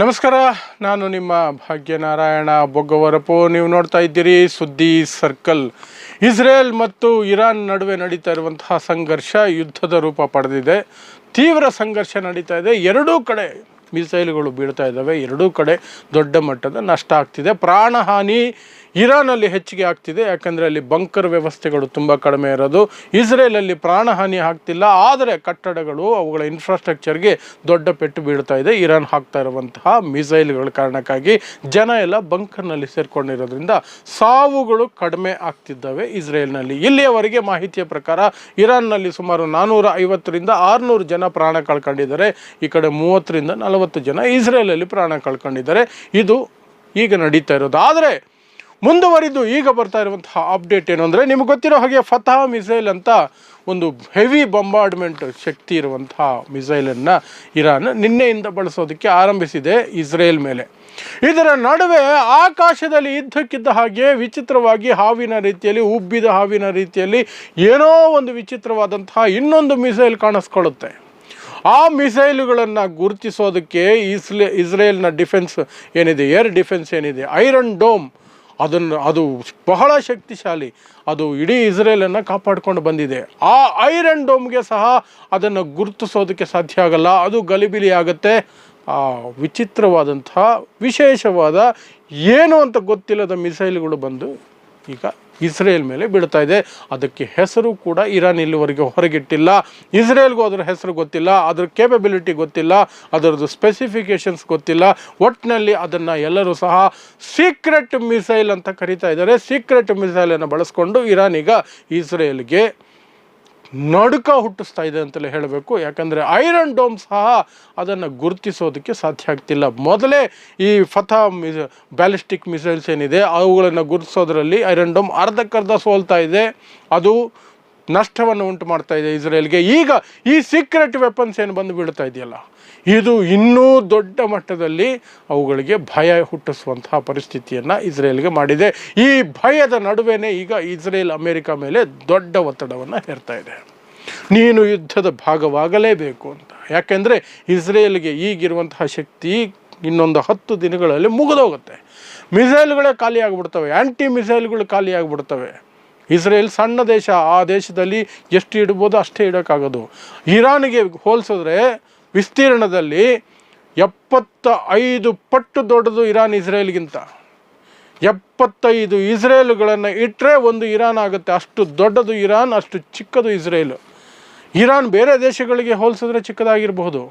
ನಮಸ್ಕಾರ, ನಾನು ನಿಮ್ಮ ಭಾಗ್ಯನಾರಾಯಣ ಬೊಗ್ಗವರಪು. ನೀವು ನೋಡ್ತಾ ಇದ್ದೀರಿ ಸುದ್ದಿ ಸರ್ಕಲ್. ಇಸ್ರೇಲ್ ಮತ್ತು ಇರಾನ್ ನಡುವೆ ನಡೀತಾ ಇರುವಂತಹ ಸಂಘರ್ಷ ಯುದ್ಧದ ರೂಪ ಪಡೆದಿದೆ. ತೀವ್ರ ಸಂಘರ್ಷ ನಡೀತಾ ಇದೆ. ಎರಡೂ ಕಡೆ ಮಿಸೈಲ್ಗಳು ಬೀಳ್ತಾ ಇದ್ದಾವೆ. ಎರಡೂ ಕಡೆ ದೊಡ್ಡ ಮಟ್ಟದ ನಷ್ಟ ಆಗ್ತಿದೆ. ಪ್ರಾಣಹಾನಿ ಇರಾನಲ್ಲಿ ಹೆಚ್ಚಿಗೆ ಆಗ್ತಿದೆ, ಯಾಕಂದರೆ ಅಲ್ಲಿ ಬಂಕರ್ ವ್ಯವಸ್ಥೆಗಳು ತುಂಬ ಕಡಿಮೆ ಇರೋದು. ಇಸ್ರೇಲಲ್ಲಿ ಪ್ರಾಣಹಾನಿ ಆಗ್ತಿಲ್ಲ, ಆದರೆ ಕಟ್ಟಡಗಳು ಅವುಗಳ ಇನ್ಫ್ರಾಸ್ಟ್ರಕ್ಚರ್ಗೆ ದೊಡ್ಡ ಪೆಟ್ಟು ಬೀಳ್ತಾ ಇದೆ. ಇರಾನ್ ಹಾಕ್ತಾ ಇರುವಂತಹ ಮಿಸೈಲ್ಗಳ ಕಾರಣಕ್ಕಾಗಿ ಜನ ಎಲ್ಲ ಬಂಕರ್ನಲ್ಲಿ ಸೇರಿಕೊಂಡಿರೋದ್ರಿಂದ ಸಾವುಗಳು ಕಡಿಮೆ ಆಗ್ತಿದ್ದಾವೆ ಇಸ್ರೇಲ್ನಲ್ಲಿ. ಇಲ್ಲಿಯವರೆಗೆ ಮಾಹಿತಿಯ ಪ್ರಕಾರ ಇರಾನ್ನಲ್ಲಿ ಸುಮಾರು ನಾನ್ನೂರ ಐವತ್ತರಿಂದ ಆರುನೂರು ಜನ ಪ್ರಾಣ ಕಳ್ಕೊಂಡಿದ್ದಾರೆ. ಈ ಕಡೆ ಮೂವತ್ತರಿಂದ ನಲವತ್ತು ಜನ ಇಸ್ರೇಲಲ್ಲಿ ಪ್ರಾಣ ಕಳ್ಕೊಂಡಿದ್ದಾರೆ. ಇದು ಈಗ ನಡೀತಾ ಇರೋದು. ಆದರೆ ಮುಂದುವರಿದು ಈಗ ಬರ್ತಾ ಇರುವಂತಹ ಅಪ್ಡೇಟ್ ಏನು ಅಂದರೆ ನಿಮಗೆ ಗೊತ್ತಿರೋ ಹಾಗೆ ಫತಹ ಮಿಸೈಲ್ ಅಂತ ಒಂದು ಹೆವಿ ಬಂಬಾರ್ಡ್ಮೆಂಟ್ ಶಕ್ತಿ ಇರುವಂತಹ ಮಿಸೈಲನ್ನು ಇರಾನ್ ನಿನ್ನೆಯಿಂದ ಬಳಸೋದಕ್ಕೆ ಆರಂಭಿಸಿದೆ ಇಸ್ರೇಲ್ ಮೇಲೆ. ಇದರ ನಡುವೆ ಆಕಾಶದಲ್ಲಿ ಇದ್ದಕ್ಕಿದ್ದ ಹಾಗೆ ವಿಚಿತ್ರವಾಗಿ ಹಾವಿನ ರೀತಿಯಲ್ಲಿ, ಉಬ್ಬಿದ ಹಾವಿನ ರೀತಿಯಲ್ಲಿ ಏನೋ ಒಂದು ವಿಚಿತ್ರವಾದಂತಹ ಇನ್ನೊಂದು ಮಿಸೈಲ್ ಕಾಣಿಸ್ಕೊಳ್ಳುತ್ತೆ. ಆ ಮಿಸೈಲುಗಳನ್ನು ಗುರುತಿಸೋದಕ್ಕೆ ಇಸ್ಲೇ, ಇಸ್ರೇಲ್ನ ಡಿಫೆನ್ಸ್ ಏನಿದೆ ಏರ್ ಡಿಫೆನ್ಸ್ ಏನಿದೆ ಐರನ್ ಡೋಮ್ ಅದನ್ನು, ಅದು ಬಹಳ ಶಕ್ತಿಶಾಲಿ. ಅದು ಇಡೀ ಇಸ್ರೇಲನ್ನು ಕಾಪಾಡಿಕೊಂಡು ಬಂದಿದೆ. ಆ ಐರನ್ ಡೋಮ್ಗೆ ಸಹ ಅದನ್ನು ಗುರುತಿಸೋದಕ್ಕೆ ಸಾಧ್ಯ ಆಗಲ್ಲ. ಅದು ಗಲಿಬಿಲಿ ಆಗುತ್ತೆ. ಆ ವಿಚಿತ್ರವಾದಂತಹ, ವಿಶೇಷವಾದ, ಏನು ಅಂತ ಗೊತ್ತಿಲ್ಲದ ಮಿಸೈಲ್ಗಳು ಬಂದು ಈಗ ಇಸ್ರೇಲ್ ಮೇಲೆ ಬೀಳ್ತಾ ಇದೆ. ಅದಕ್ಕೆ ಹೆಸರು ಕೂಡ ಇರಾನ್ ಇಲ್ಲಿವರೆಗೆ ಹೊರಗಿಟ್ಟಿಲ್ಲ. ಇಸ್ರೇಲ್ಗೂ ಅದರ ಹೆಸರು ಗೊತ್ತಿಲ್ಲ. ಅದರ ಕೇಪಬಿಲಿಟಿ ಗೊತ್ತಿಲ್ಲ. ಅದರದ್ದು ಸ್ಪೆಸಿಫಿಕೇಶನ್ಸ್ ಗೊತ್ತಿಲ್ಲ. ಒಟ್ಟಿನಲ್ಲಿ ಅದನ್ನು ಎಲ್ಲರೂ ಸಹ ಸೀಕ್ರೆಟ್ ಮಿಸೈಲ್ ಅಂತ ಕರಿತಾ ಇದ್ದಾರೆ. ಸೀಕ್ರೆಟ್ ಮಿಸೈಲನ್ನು ಬಳಸ್ಕೊಂಡು ಇರಾನ್ ಈಗ ಇಸ್ರೇಲ್ಗೆ ನಡುಕ ಹುಟ್ಟಿಸ್ತಾ ಇದೆ ಅಂತಲೇ ಹೇಳಬೇಕು. ಯಾಕಂದರೆ ಐರನ್ ಡೋಮ್ ಸಹ ಅದನ್ನು ಗುರುತಿಸೋದಕ್ಕೆ ಸಾಧ್ಯ ಆಗ್ತಿಲ್ಲ. ಮೊದಲೇ ಈ ಫಥಾ ಮಿಸ್, ಬ್ಯಾಲಿಸ್ಟಿಕ್ ಮಿಸೈಲ್ಸ್ ಏನಿದೆ, ಅವುಗಳನ್ನು ಗುರುತಿಸೋದ್ರಲ್ಲಿ ಐರನ್ ಡೋಮ್ ಅರ್ಧಕ್ಕರ್ಧ ಸೋಲ್ತಾ ಇದೆ. ಅದು ನಷ್ಟವನ್ನು ಉಂಟು ಮಾಡ್ತಾ ಇದೆ ಇಸ್ರೇಲ್ಗೆ. ಈಗ ಈ ಸೀಕ್ರೆಟ್ ವೆಪನ್ಸ್ ಏನು ಬಂದು ಬೀಳ್ತಾ ಇದೆಯಲ್ಲ? ಇದು ಇನ್ನೂ ದೊಡ್ಡ ಮಟ್ಟದಲ್ಲಿ ಅವುಗಳಿಗೆ ಭಯ ಹುಟ್ಟಿಸುವಂತಹ ಪರಿಸ್ಥಿತಿಯನ್ನು ಇಸ್ರೇಲ್ಗೆ ಮಾಡಿದೆ. ಈ ಭಯದ ನಡುವೆನೇ ಈಗ ಇಸ್ರೇಲ್ ಅಮೆರಿಕ ಮೇಲೆ ದೊಡ್ಡ ಒತ್ತಡವನ್ನು ಹೇರ್ತಾ ಇದೆ. ನೀನು ಯುದ್ಧದ ಭಾಗವಾಗಲೇಬೇಕು ಅಂತ. ಯಾಕೆಂದರೆ ಇಸ್ರೇಲ್ಗೆ ಈಗಿರುವಂತಹ ಶಕ್ತಿ ಇನ್ನೊಂದು ಹತ್ತು ದಿನಗಳಲ್ಲಿ ಮುಗಿದೋಗುತ್ತೆ. ಮಿಸೈಲ್ಗಳೇ ಖಾಲಿ ಆಗಿಬಿಡ್ತವೆ. ಆ್ಯಂಟಿ ಮಿಸೈಲ್ಗಳು ಖಾಲಿ ಆಗಿಬಿಡ್ತವೆ. ಇಸ್ರೇಲ್ ಸಣ್ಣ ದೇಶ, ಆ ದೇಶದಲ್ಲಿ ಎಷ್ಟು ಇಡ್ಬೋದು ಅಷ್ಟೇ ಇಡೋಕ್ಕಾಗೋದು. ಇರಾನ್ಗೆ ಹೋಲಿಸಿದ್ರೆ ವಿಸ್ತೀರ್ಣದಲ್ಲಿ ಎಪ್ಪತ್ತ ಐದು ಪಟ್ಟು ದೊಡ್ಡದು ಇರಾನ್ ಇಸ್ರೇಲ್ಗಿಂತ. ಎಪ್ಪತ್ತೈದು ಇಸ್ರೇಲ್ಗಳನ್ನು ಇಟ್ಟರೆ ಒಂದು ಇರಾನ್ ಆಗುತ್ತೆ. ಅಷ್ಟು ದೊಡ್ಡದು ಇರಾನ್, ಅಷ್ಟು ಚಿಕ್ಕದು ಇಸ್ರೇಲು. ಇರಾನ್ ಬೇರೆ ದೇಶಗಳಿಗೆ ಹೋಲಿಸಿದ್ರೆ ಚಿಕ್ಕದಾಗಿರಬಹುದು.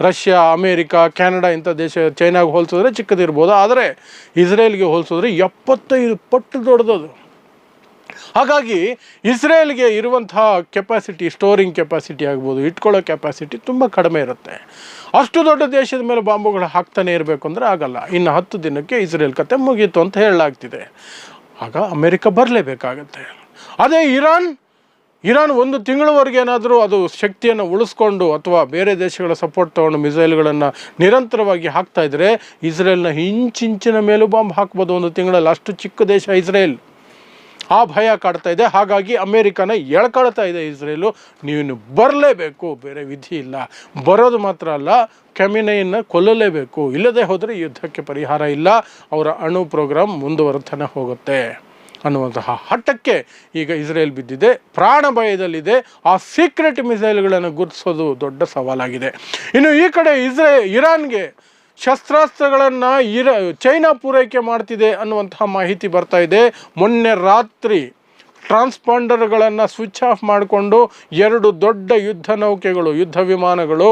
ರಷ್ಯಾ, ಅಮೇರಿಕಾ, ಕೆನಡಾ ಇಂಥ ದೇಶ ಚೈನಾಗೆ ಹೋಲಿಸಿದ್ರೆ ಚಿಕ್ಕದಿರ್ಬೋದು. ಆದರೆ ಇಸ್ರೇಲ್ಗೆ ಹೋಲಿಸಿದ್ರೆ ಎಪ್ಪತ್ತೈದು ಪಟ್ಟು ದೊಡ್ಡದು ಹಾಗಾಗಿ ಇಸ್ರೇಲ್ಗೆ ಇರುವಂತಹ ಕೆಪಾಸಿಟಿ ಸ್ಟೋರಿಂಗ್ ಕೆಪಾಸಿಟಿ ಆಗ್ಬೋದು, ಇಟ್ಕೊಳ್ಳೋ ಕೆಪಾಸಿಟಿ ತುಂಬ ಕಡಿಮೆ ಇರುತ್ತೆ. ಅಷ್ಟು ದೊಡ್ಡ ದೇಶದ ಮೇಲೆ ಬಾಂಬುಗಳು ಹಾಕ್ತಾನೆ ಇರಬೇಕು ಅಂದರೆ ಆಗಲ್ಲ. ಇನ್ನು ಹತ್ತು ದಿನಕ್ಕೆ ಇಸ್ರೇಲ್ ಕತೆ ಮುಗೀತು ಅಂತ ಹೇಳಲಾಗ್ತಿದೆ. ಆಗ ಅಮೆರಿಕ ಬರಲೇಬೇಕಾಗತ್ತೆ. ಅದೇ ಇರಾನ್ ಇರಾನ್ ಒಂದು ತಿಂಗಳವರೆಗೆ ಏನಾದರೂ ಅದು ಶಕ್ತಿಯನ್ನು ಉಳಿಸ್ಕೊಂಡು ಅಥವಾ ಬೇರೆ ದೇಶಗಳ ಸಪೋರ್ಟ್ ತೊಗೊಂಡು ಮಿಸೈಲ್ಗಳನ್ನು ನಿರಂತರವಾಗಿ ಹಾಕ್ತಾ ಇದ್ದರೆ ಇಸ್ರೇಲ್ನ ಇಂಚಿಂಚಿನ ಮೇಲೂ ಬಾಂಬ್ ಹಾಕ್ಬೋದು ಒಂದು ತಿಂಗಳಲ್ಲಿ. ಅಷ್ಟು ಚಿಕ್ಕ ದೇಶ ಇಸ್ರೇಲ್. ಆ ಭಯ ಕಾಡ್ತಾ ಇದೆ. ಹಾಗಾಗಿ ಅಮೇರಿಕನ ಎಳ್ಕೊಳ್ತಾ ಇದೆ ಇಸ್ರೇಲು. ನೀನು ಬರಲೇಬೇಕು. ಬೇರೆ ವಿಧಿ ಇಲ್ಲ. ಬರೋದು ಮಾತ್ರ ಅಲ್ಲ ಕೆಮಿನೆಯನ್ನು ಕೊಲ್ಲಲೇಬೇಕು. ಇಲ್ಲದೆ ಹೋದರೆ ಯುದ್ಧಕ್ಕೆ ಪರಿಹಾರ ಇಲ್ಲ. ಅವರ ಅಣು ಪ್ರೋಗ್ರಾಮ್ ಮುಂದುವರ್ತನೆ ಹೋಗುತ್ತೆ ಅನ್ನುವಂತಹ ಹಠಕ್ಕೆ ಈಗ ಇಸ್ರೇಲ್ ಬಿದ್ದಿದೆ. ಪ್ರಾಣ ಭಯದಲ್ಲಿದೆ. ಆ ಸೀಕ್ರೆಟ್ ಮಿಸೈಲ್ಗಳನ್ನು ಗುರುತಿಸೋದು ದೊಡ್ಡ ಸವಾಲಾಗಿದೆ. ಇನ್ನು ಈ ಕಡೆ ಇಸ್ರೇ, ಇರಾನ್ಗೆ ಶಸ್ತ್ರಾಸ್ತ್ರಗಳನ್ನು ಇರ, ಚೈನಾ ಪೂರೈಕೆ ಮಾಡ್ತಿದೆ ಅನ್ನುವಂತಹ ಮಾಹಿತಿ ಬರ್ತಾ ಇದೆ. ಮೊನ್ನೆ ರಾತ್ರಿ ಟ್ರಾನ್ಸ್ಪಾಂಡರ್ಗಳನ್ನು ಸ್ವಿಚ್ ಆಫ್ ಮಾಡಿಕೊಂಡು ಎರಡು ದೊಡ್ಡ ಯುದ್ಧ ನೌಕೆಗಳು, ಯುದ್ಧ ವಿಮಾನಗಳು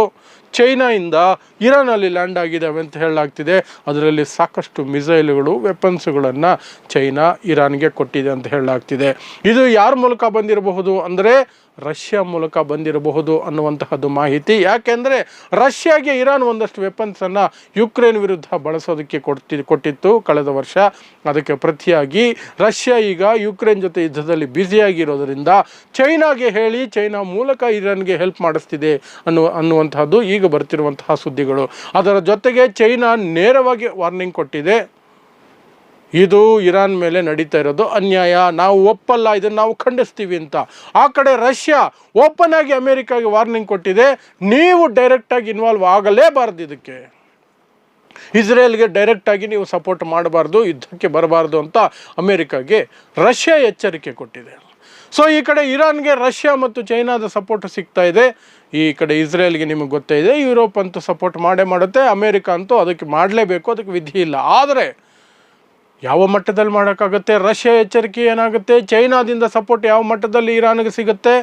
ಚೈನಾಯಿಂದ ಇರಾನಲ್ಲಿ ಲ್ಯಾಂಡ್ ಆಗಿದ್ದಾವೆ ಅಂತ ಹೇಳಲಾಗ್ತಿದೆ. ಅದರಲ್ಲಿ ಸಾಕಷ್ಟು ಮಿಸೈಲ್ಗಳು, ವೆಪನ್ಸ್ಗಳನ್ನು ಚೈನಾ ಇರಾನ್ಗೆ ಕೊಟ್ಟಿದೆ ಅಂತ ಹೇಳಲಾಗ್ತಿದೆ. ಇದು ಯಾರ ಮೂಲಕ ಬಂದಿರಬಹುದು ಅಂದರೆ ರಷ್ಯಾ ಮೂಲಕ ಬಂದಿರಬಹುದು ಅನ್ನುವಂತಹದ್ದು ಮಾಹಿತಿ. ಯಾಕೆಂದರೆ ರಷ್ಯಾಗೆ ಇರಾನ್ ಒಂದಷ್ಟು ವೆಪನ್ಸನ್ನು ಯುಕ್ರೇನ್ ವಿರುದ್ಧ ಬಳಸೋದಕ್ಕೆ ಕೊಡ್ತಿ, ಕೊಟ್ಟಿತ್ತು ಕಳೆದ ವರ್ಷ. ಅದಕ್ಕೆ ಪ್ರತಿಯಾಗಿ ರಷ್ಯಾ ಈಗ ಯುಕ್ರೇನ್ ಜೊತೆ ಯುದ್ಧದಲ್ಲಿ ಬ್ಯುಸಿಯಾಗಿರೋದರಿಂದ ಚೈನಾಗೆ ಹೇಳಿ ಚೈನಾ ಮೂಲಕ ಇರಾನ್ಗೆ ಹೆಲ್ಪ್ ಮಾಡಿಸ್ತಿದೆ ಅನ್ನುವ, ಅನ್ನುವಂತಹದ್ದು ಈಗ ಬರ್ತಿರುವಂತಹ ಸುದ್ದಿಗಳು. ಅದರ ಜೊತೆಗೆ ಚೈನಾ ನೇರವಾಗಿ ವಾರ್ನಿಂಗ್ ಕೊಟ್ಟಿದೆ. ಇದು ಇರಾನ್ ಮೇಲೆ ನಡೀತಾ ಇರೋದು ಅನ್ಯಾಯ. ನಾವು ಒಪ್ಪಲ್ಲ, ಇದನ್ನು ನಾವು ಖಂಡಿಸ್ತೀವಿ ಅಂತ. ಆ ಕಡೆ ರಷ್ಯಾ ಓಪನ್ ಆಗಿ ಅಮೇರಿಕಾಗೆ ವಾರ್ನಿಂಗ್ ಕೊಟ್ಟಿದೆ. ನೀವು ಡೈರೆಕ್ಟಾಗಿ ಇನ್ವಾಲ್ವ್ ಆಗಲೇಬಾರ್ದು ಇದಕ್ಕೆ. ಇಸ್ರೇಲ್ಗೆ ಡೈರೆಕ್ಟಾಗಿ ನೀವು ಸಪೋರ್ಟ್ ಮಾಡಬಾರ್ದು, ಯುದ್ಧಕ್ಕೆ ಬರಬಾರ್ದು ಅಂತ ಅಮೇರಿಕಾಗೆ ರಷ್ಯಾ ಎಚ್ಚರಿಕೆ ಕೊಟ್ಟಿದೆ. ಸೊ ಈ ಕಡೆ ಇರಾನ್ಗೆ ರಷ್ಯಾ ಮತ್ತು ಚೈನಾದ ಸಪೋರ್ಟ್ ಸಿಗ್ತಾ ಇದೆ. ಈ ಕಡೆ ಇಸ್ರೇಲ್ಗೆ ನಿಮಗೆ ಗೊತ್ತೇ ಇದೆ, ಯುರೋಪ್ ಅಂತೂ ಸಪೋರ್ಟ್ ಮಾಡೇ ಮಾಡುತ್ತೆ, ಅಮೇರಿಕಾ ಅಂತೂ ಅದಕ್ಕೆ ಮಾಡಲೇಬೇಕು, ಅದಕ್ಕೆ ವಿಧಿ ಇಲ್ಲ. ಆದರೆ ಯಾವ ಮಟ್ಟದಲ್ಲಿ ಮಾಡೋಕ್ಕಾಗುತ್ತೆ? ರಷ್ಯಾ ಎಚ್ಚರಿಕೆ ಏನಾಗುತ್ತೆ? ಚೈನಾದಿಂದ ಸಪೋರ್ಟ್ ಯಾವ ಮಟ್ಟದಲ್ಲಿ ಇರಾನ್ಗೆ ಸಿಗುತ್ತೆ?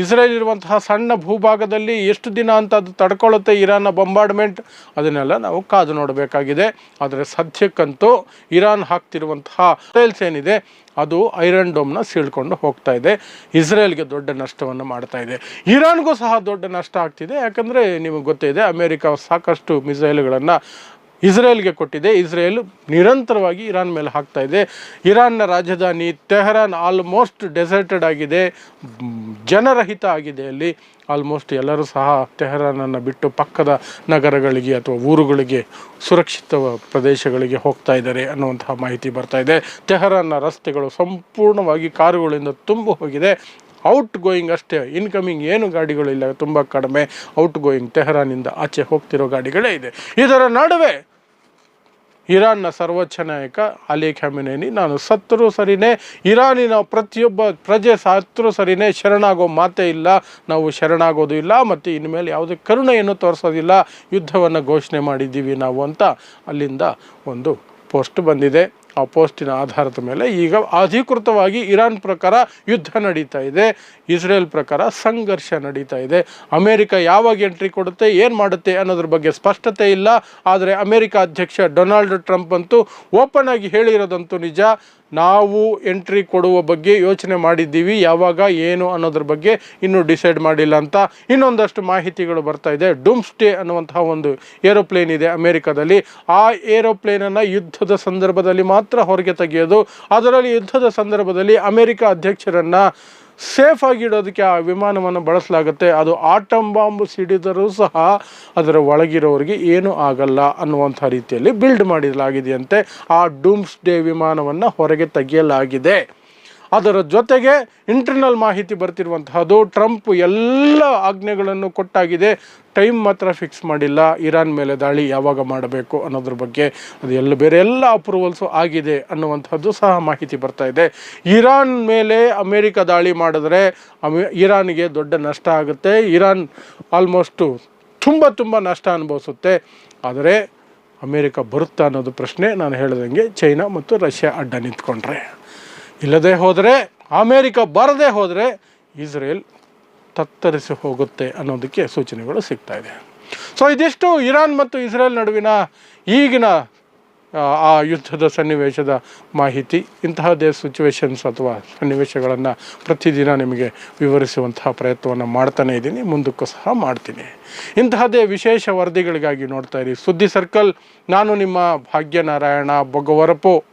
ಇಸ್ರೇಲ್ ಇರುವಂತಹ ಸಣ್ಣ ಭೂಭಾಗದಲ್ಲಿ ಎಷ್ಟು ದಿನ ಅಂತ ಅದು ತಡ್ಕೊಳ್ಳುತ್ತೆ ಇರಾನ್ನ ಬಂಬಾರ್ಡ್ಮೆಂಟ್ ಅದನ್ನೆಲ್ಲ ನಾವು ಕಾದು ನೋಡಬೇಕಾಗಿದೆ. ಆದರೆ ಸದ್ಯಕ್ಕಂತೂ ಇರಾನ್ ಹಾಕ್ತಿರುವಂತಹ ಸೇಲ್ಸ್ ಏನಿದೆ, ಅದು ಐರನ್ ಡೋಮ್ನ ಸೀಳ್ಕೊಂಡು ಹೋಗ್ತಾ ಇದೆ. ಇಸ್ರೇಲ್ಗೆ ದೊಡ್ಡ ನಷ್ಟವನ್ನು ಮಾಡ್ತಾ ಇದೆ. ಇರಾನ್ಗೂ ಸಹ ದೊಡ್ಡ ನಷ್ಟ ಆಗ್ತಿದೆ. ಯಾಕಂದರೆ ನಿಮಗೆ ಗೊತ್ತೇ ಇದೆ ಅಮೆರಿಕ ಸಾಕಷ್ಟು ಮಿಸೈಲ್ಗಳನ್ನು ಇಸ್ರೇಲ್ಗೆ ಕೊಟ್ಟಿದೆ. ಇಸ್ರೇಲ್ ನಿರಂತರವಾಗಿ ಇರಾನ್ ಮೇಲೆ ಹಾಕ್ತಾ ಇದೆ. ಇರಾನ್ನ ರಾಜಧಾನಿ ತೆಹರಾನ್ ಆಲ್ಮೋಸ್ಟ್ ಡೆಸರ್ಟೆಡ್ ಆಗಿದೆ. ಜನರಹಿತ ಆಗಿದೆ ಅಲ್ಲಿ. ಆಲ್ಮೋಸ್ಟ್ ಎಲ್ಲರೂ ಸಹ ತೆಹರಾನನ್ನು ಬಿಟ್ಟು ಪಕ್ಕದ ನಗರಗಳಿಗೆ ಅಥವಾ ಊರುಗಳಿಗೆ, ಸುರಕ್ಷಿತ ಪ್ರದೇಶಗಳಿಗೆ ಹೋಗ್ತಾ ಇದ್ದಾರೆ ಅನ್ನುವಂತಹ ಮಾಹಿತಿ ಬರ್ತಾ ಇದೆ. ತೆಹರಾನ್ನ ರಸ್ತೆಗಳು ಸಂಪೂರ್ಣವಾಗಿ ಕಾರುಗಳಿಂದ ತುಂಬಿ ಹೋಗಿದೆ. ಔಟ್ ಗೋಯಿಂಗ್ ಅಷ್ಟೇ. ಇನ್ಕಮಿಂಗ್ ಏನು ಗಾಡಿಗಳಿಲ್ಲ ತುಂಬ ಕಡಿಮೆ. ಔಟ್ ಗೋಯಿಂಗ್ ತೆಹರಾನಿಂದ ಆಚೆ ಹೋಗ್ತಿರೋ ಗಾಡಿಗಳೇ ಇದೆ. ಇದರ ನಡುವೆ ಇರಾನ್ನ ಸರ್ವೋಚ್ಚ ನಾಯಕ ಅಲಿ ಖಾಮಿನೇನಿ ನಾನು ಸತ್ತರೂ ಸರಿನೇ, ಇರಾನಿನ ಪ್ರತಿಯೊಬ್ಬ ಪ್ರಜೆ ಸತ್ತರೂ ಸರಿನೇ, ಶರಣಾಗೋ ಮಾತೇ ಇಲ್ಲ. ನಾವು ಶರಣಾಗೋದು ಇಲ್ಲ, ಮತ್ತು ಇನ್ಮೇಲೆ ಯಾವುದೇ ಕರುಣೆಯನ್ನು ತೋರಿಸೋದಿಲ್ಲ. ಯುದ್ಧವನ್ನು ಘೋಷಣೆ ಮಾಡಿದ್ದೀವಿ ನಾವು ಅಂತ ಅಲ್ಲಿಂದ ಒಂದು ಪೋಸ್ಟ್ ಬಂದಿದೆ. ಆ ಪೋಸ್ಟಿನ ಆಧಾರದ ಮೇಲೆ ಈಗ ಅಧಿಕೃತವಾಗಿ ಇರಾನ್ ಪ್ರಕಾರ ಯುದ್ಧ ನಡೀತಾ ಇದೆ, ಇಸ್ರೇಲ್ ಪ್ರಕಾರ ಸಂಘರ್ಷ ನಡೀತಾ ಇದೆ. ಅಮೆರಿಕ ಯಾವಾಗ ಎಂಟ್ರಿ ಕೊಡುತ್ತೆ, ಏನು ಮಾಡುತ್ತೆ ಅನ್ನೋದ್ರ ಬಗ್ಗೆ ಸ್ಪಷ್ಟತೆ ಇಲ್ಲ. ಆದರೆ ಅಮೆರಿಕ ಅಧ್ಯಕ್ಷ ಡೊನಾಲ್ಡ್ ಟ್ರಂಪ್ ಅಂತೂ ಓಪನ್ ಆಗಿ ಹೇಳಿರೋದಂತೂ ನಿಜ. ನಾವು ಎಂಟ್ರಿ ಕೊಡುವ ಬಗ್ಗೆ ಯೋಚನೆ ಮಾಡಿದ್ದೀವಿ. ಯಾವಾಗ, ಏನು ಅನ್ನೋದ್ರ ಬಗ್ಗೆ ಇನ್ನೂ ಡಿಸೈಡ್ ಮಾಡಿಲ್ಲ ಅಂತ ಇನ್ನೊಂದಷ್ಟು ಮಾಹಿತಿಗಳು ಬರ್ತಾ ಇದೆ. ಡೂಮ್ಸ್ಟೇ ಅನ್ನುವಂತಹ ಒಂದು ಏರೋಪ್ಲೇನ್ ಇದೆ ಅಮೆರಿಕದಲ್ಲಿ. ಆ ಏರೋಪ್ಲೇನನ್ನು ಯುದ್ಧದ ಸಂದರ್ಭದಲ್ಲಿ ಮಾತ್ರ ಹೊರಗೆ ತೆಗೆಯೋದು. ಅದರಲ್ಲಿ ಯುದ್ಧದ ಸಂದರ್ಭದಲ್ಲಿ ಅಮೆರಿಕ ಅಧ್ಯಕ್ಷರನ್ನು ಸೇಫ್ ಆಗಿ ಇಡೋದಕ್ಕೆ ಆ ವಿಮಾನವನ್ನು ಬಳಸಲಾಗುತ್ತೆ. ಅದು ಆಟಮ್ ಬಾಂಬ್ ಸಿಡಿದರೂ ಸಹ ಅದರ ಒಳಗಿರೋರಿಗೆ ಏನೂ ಆಗಲ್ಲ ಅನ್ನುವಂಥ ರೀತಿಯಲ್ಲಿ ಬಿಲ್ಡ್ ಮಾಡಲಾಗಿದೆಯಂತೆ ಆ ಡೂಮ್ಸ್ ಡೇ ವಿಮಾನವನ್ನು ಹೊರಗೆ ತೆಗೆಯಲಾಗಿದೆ. ಅದರ ಜೊತೆಗೆ ಇಂಟರ್ನಲ್ ಮಾಹಿತಿ ಬರ್ತಿರುವಂತಹದ್ದು ಟ್ರಂಪ್ ಎಲ್ಲ ಆಜ್ಞೆಗಳನ್ನು ಕೊಟ್ಟಾಗಿದೆ. ಟೈಮ್ ಮಾತ್ರ ಫಿಕ್ಸ್ ಮಾಡಿಲ್ಲ. ಇರಾನ್ ಮೇಲೆ ದಾಳಿ ಯಾವಾಗ ಮಾಡಬೇಕು ಅನ್ನೋದ್ರ ಬಗ್ಗೆ ಅದು ಎಲ್ಲ ಬೇರೆ ಎಲ್ಲ ಅಪ್ರೂವಲ್ಸು ಆಗಿದೆ ಅನ್ನುವಂಥದ್ದು ಸಹ ಮಾಹಿತಿ ಬರ್ತಾ ಇದೆ. ಇರಾನ್ ಮೇಲೆ ಅಮೇರಿಕ ದಾಳಿ ಮಾಡಿದ್ರೆ ಅಮೆ ಇರಾನ್ಗೆ ದೊಡ್ಡ ನಷ್ಟ ಆಗುತ್ತೆ. ಇರಾನ್ ಆಲ್ಮೋಸ್ಟು ತುಂಬ ತುಂಬ ನಷ್ಟ ಅನುಭವಿಸುತ್ತೆ. ಆದರೆ ಅಮೇರಿಕ ಬರುತ್ತಾ ಅನ್ನೋದು ಪ್ರಶ್ನೆ. ನಾನು ಹೇಳಿದಂಗೆ ಚೈನಾ ಮತ್ತು ರಷ್ಯಾ ಅಡ್ಡ ನಿಂತ್ಕೊಂಡ್ರೆ. ಇಲ್ಲದೆ ಹೋದರೆ ಅಮೇರಿಕ ಬರದೇ ಹೋದರೆ ಇಸ್ರೇಲ್ ತತ್ತರಿಸಿ ಹೋಗುತ್ತೆ ಅನ್ನೋದಕ್ಕೆ ಸೂಚನೆಗಳು ಸಿಗ್ತಾ ಇದೆ. ಸೊ ಇದಿಷ್ಟು ಇರಾನ್ ಮತ್ತು ಇಸ್ರೇಲ್ ನಡುವಿನ ಈಗಿನ ಆ, ಯುದ್ಧದ ಸನ್ನಿವೇಶದ ಮಾಹಿತಿ. ಇಂತಹದೇ ಸಿಚುವೇಶನ್ಸ್ ಅಥವಾ ಸನ್ನಿವೇಶಗಳನ್ನು ಪ್ರತಿದಿನ ನಿಮಗೆ ವಿವರಿಸುವಂತಹ ಪ್ರಯತ್ನವನ್ನು ಮಾಡ್ತಾನೆ ಇದ್ದೀನಿ. ಮುಂದಕ್ಕೂ ಸಹ ಮಾಡ್ತೀನಿ. ಇಂತಹದೇ ವಿಶೇಷ ವರದಿಗಳಿಗಾಗಿ ನೋಡ್ತಾ ಇರಿ. ಸುದ್ದಿ ಸರ್ಕಲ್ ನಾನು ನಿಮ್ಮ ಭಾಗ್ಯನಾರಾಯಣ ಬೊಗವರಪು